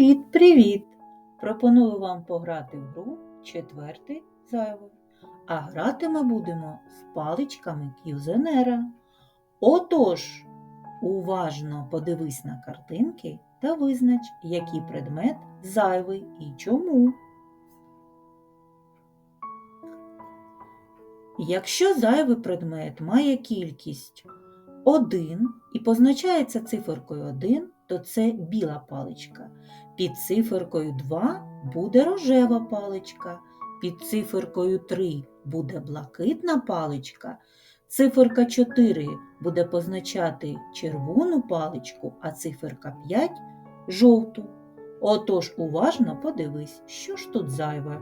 Привіт-привіт! Пропоную вам пограти в гру четвертий зайвий. А грати ми будемо з паличками К'юзенера. Отож, уважно подивись на картинки та визнач, який предмет зайвий і чому. Якщо зайвий предмет має кількість 1 і позначається циферкою 1, то це біла паличка. Під циферкою 2 буде рожева паличка, під циферкою 3 буде блакитна паличка, циферка 4 буде позначати червону паличку, а циферка 5 жовту. Отож уважно подивись, що ж тут зайве.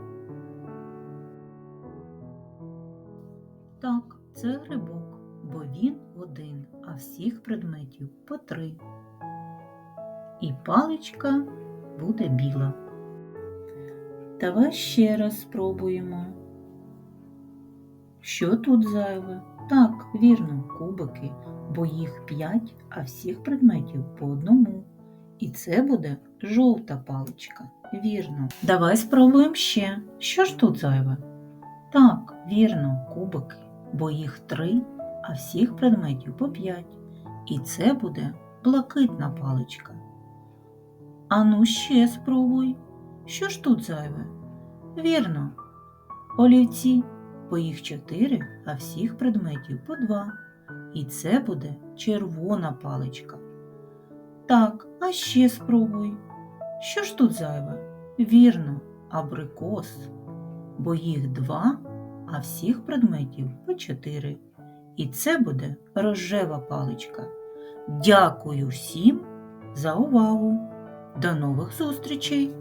Так, це грибок, бо він один, а всіх предметів по три. І паличка буде біла. Давай ще раз спробуємо. Що тут зайве? Так, вірно, кубики, бо їх п'ять, а всіх предметів по одному. І це буде жовта паличка. Вірно. Давай спробуємо ще. Що ж тут зайве? Так, вірно, кубики, бо їх три, а всіх предметів по п'ять. І це буде блакитна паличка. Ану ще спробуй. Що ж тут зайве? Вірно, олівці, бо їх чотири, а всіх предметів по два. І це буде червона паличка. Так, а ще спробуй. Що ж тут зайве? Вірно, абрикос, бо їх два, а всіх предметів по чотири. І це буде рожева паличка. Дякую всім за увагу! До нових зустрічей!